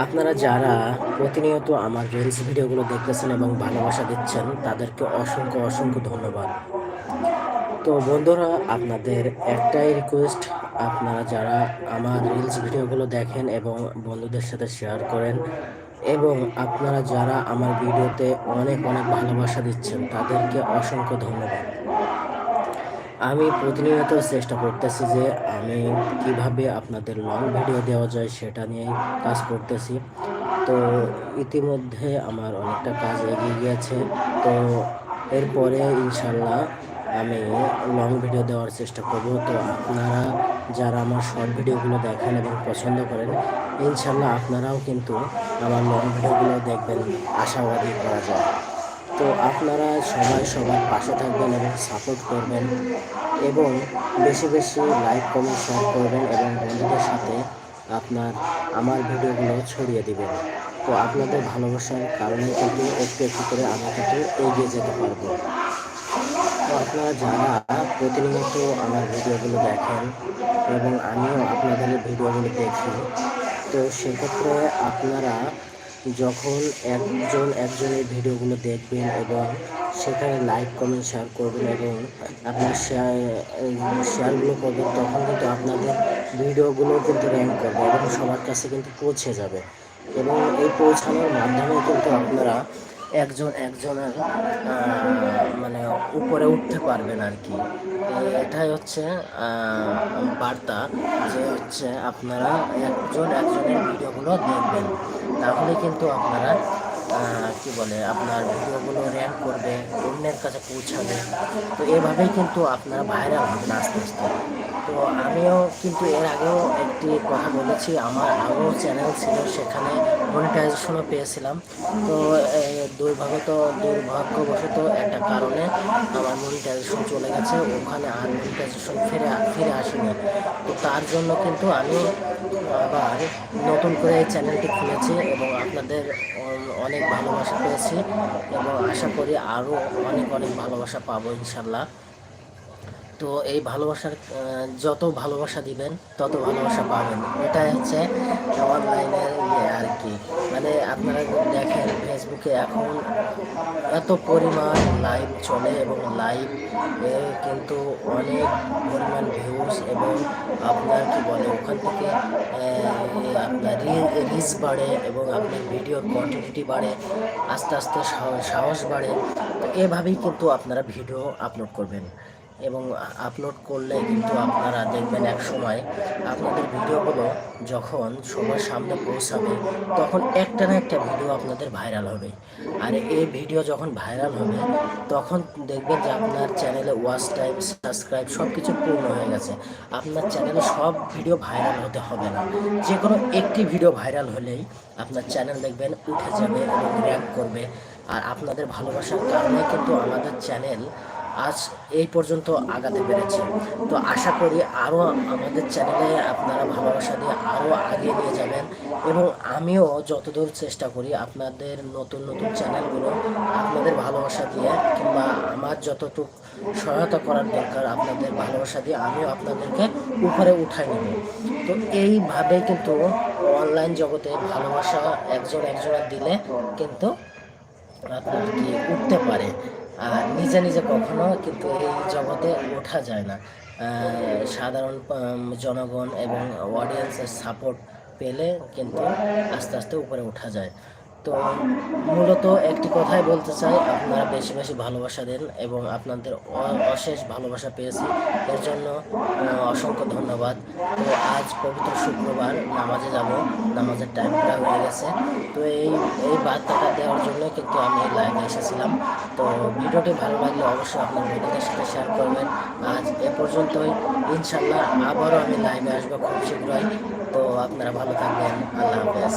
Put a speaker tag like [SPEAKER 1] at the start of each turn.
[SPEAKER 1] আপনারা যারা প্রতিনিয়ত আমার রিলস ভিডিওগুলো দেখতেছেন এবং ভালোবাসা দিচ্ছেন, তাদেরকে অসংখ্য অসংখ্য ধন্যবাদ। তো বন্ধুরা, আপনাদের একটাই রিকোয়েস্ট আপনারা যারা আমার রিলস ভিডিওগুলো দেখেন এবং বন্ধুদের সাথে শেয়ার করেন, এবং আপনারা যারা আমার ভিডিওতে অনেক অনেক ভালোবাসা দিচ্ছেন, তাদেরকে অসংখ্য ধন্যবাদ। আমি প্রতিনিয়ত চেষ্টা করতেছি যে আমি কীভাবে আপনাদের লং ভিডিও দেওয়া যায় সেটা নিয়েই কাজ করতেছি। তো ইতিমধ্যে আমার অনেকটা কাজ এগিয়ে গিয়েছে। তো এরপরে ইনশাল্লাহ আমি লং ভিডিও দেওয়ার চেষ্টা করব। তো আপনারা যারা আমার শর্ট ভিডিওগুলো দেখেন এবং পছন্দ করেন ইনশাল্লাহ আপনারাও কিন্তু আমার লং ভিডিওগুলো দেখবেন। আশাবাদী করা যায়। তো আপনারা সবাই সবার পাশে থাকবেন এবং সাপোর্ট করবেন এবং বেশি বেশি লাইক কমেন্ট শেয়ার করবেন এবং বন্ধুদের সাথে আপনার, আমার ভিডিওগুলো ছড়িয়ে দিবেন। তো আপনাদের ভালোবাসার কারণে কিন্তু একটু একটু করে আমি কিন্তু এগিয়ে যেতে পারব। তো আপনারা যারা প্রতিনিয়ত আমার ভিডিওগুলো দেখেন এবং আমিও আপনাদের ভিডিওগুলো দেখি, তো সেক্ষেত্রে আপনারা যখন একজন একজনের ভিডিওগুলো দেখবেন এবং সেখানে লাইক, কমেন্ট শেয়ার করবেন এবং আপনার শেয়ার শেয়ারগুলো করবেন, তখন কিন্তু আপনাদের ভিডিওগুলো কিন্তু র্যাঙ্ক করবে এবং সবার কাছে কিন্তু পৌঁছে যাবে। এবং এই পৌঁছানোর মাধ্যমে কিন্তু আপনারা একজন একজনের মানে উপরে উঠতে পারবেন আর কি। এটাই হচ্ছে বার্তা যে হচ্ছে আপনারা একজন একজনের ভিডিওগুলো দেখবেন। তাহলে কিন্তু আপনারা কি বলে, আপনার ভিডিওগুলো র্যাঙ্ক করবে, অন্যের কাছে পৌঁছাবে। তো এভাবেই কিন্তু আপনারা ভাইরাল হবেন আস্তে আস্তে। তো আমিও কিন্তু এর আগেও একটি কথা বলেছি, আমার আরও চ্যানেল ছিল, সেখানে মনিটাইজেশনও পেয়েছিলাম। তো দুর্ভাগ্য তো দুর্ভাগ্যবশত একটা কারণে আমার মনিটাইজেশন চলে গেছে, ওখানে আর মনিটাইজেশন ফিরে ফিরে আসেনি। তো তার জন্য কিন্তু আমি আবার নতুন করে এই চ্যানেলটি খুলেছি এবং আপনাদের অনেক ভালোবাসা পেয়েছি এবং আশা করি আরও অনেক অনেক ভালোবাসা পাবো ইনশাল্লাহ। তো এই ভালোবাসার যত ভালোবাসা দিবেন, তত ভালোবাসা পাবেন। এটাই হচ্ছে অনলাইনের ইয়ে আর কি। মানে আপনারা দেখেন ফেসবুকে এখন এত পরিমাণ লাইভ চলে এবং লাইভ কিন্তু অনেক পরিমাণ ভিউজ এবং আপনার কি বলে, ওখান থেকে আপনার রিল রিচ বাড়ে এবং আপনার ভিডিওর কোয়ান্টিটি বাড়ে, আস্তে আস্তে সাহস বাড়ে। এভাবেই কিন্তু আপনারা ভিডিও আপলোড করবেন। এবং আপলোড করলে কিন্তু আপনারা দেখবেন এক সময় আপনাদের ভিডিওগুলো যখন সবার সামনে পৌঁছাবে, তখন একটা না একটা ভিডিও আপনাদের ভাইরাল হবে। আর এই ভিডিও যখন ভাইরাল হবে, তখন দেখবেন যে আপনার চ্যানেলে ওয়াচ টাইম সাবস্ক্রাইব সব কিছু পূর্ণ হয়ে গেছে। আপনার চ্যানেলে সব ভিডিও ভাইরাল হতে হবে না। যে কোনো একটি ভিডিও ভাইরাল হলেই আপনার চ্যানেল দেখবেন উঠে যাবে এবং র্যাঙ্ক করবে। আর আপনাদের ভালোবাসার কারণে কিন্তু আমাদের চ্যানেল আজ এই পর্যন্ত আগাতে পেরেছে। তো আশা করি আরও আমাদের চ্যানেলে আপনারা ভালোবাসা দিয়ে আরও আগিয়ে নিয়ে যাবেন এবং আমিও যতদূর চেষ্টা করি আপনাদের নতুন নতুন চ্যানেলগুলো আপনাদের ভালোবাসা দিয়ে কিংবা আমার যতটুকু সহায়তা করার দরকার আপনাদের ভালোবাসা দিয়ে আমিও আপনাদেরকে উপরে উঠাই নেব। তো এইভাবে কিন্তু অনলাইন জগতে ভালোবাসা একজন একজনের দিলে কিন্তু আপনার কি উঠতে পারে? নিজে নিজে কখনো কিন্তু এই জগতে ওঠা যায় না। সাধারণ জনগণ এবং অডিয়েন্সের সাপোর্ট পেলে কিন্তু আস্তে আস্তে উপরে ওঠা যায়। তো মূলত একটি কথাই বলতে চাই, আপনারা বেশি বেশি ভালোবাসা দেন এবং আপনাদের অশেষ ভালোবাসা পেয়েছি। এর জন্য অসংখ্য ধন্যবাদ। তো আজ পবিত্র শুক্রবার, নামাজে যাব। নামাজের টাইম প্রায় হয়ে গেছে। তো এই এই বার্তাটা দেওয়ার জন্য কিন্তু আমি লাইভে এসেছিলাম। তো ভিডিওটি ভালো লাগলে অবশ্যই আপনার বন্ধুদের সাথে শেয়ার করবেন। আজ এ পর্যন্তই। ইনশাল্লাহ আবারও আমি লাইভে আসব খুব শীঘ্রই। তো আপনারা ভালো থাকবেন। আল্লাহ হাফেজ।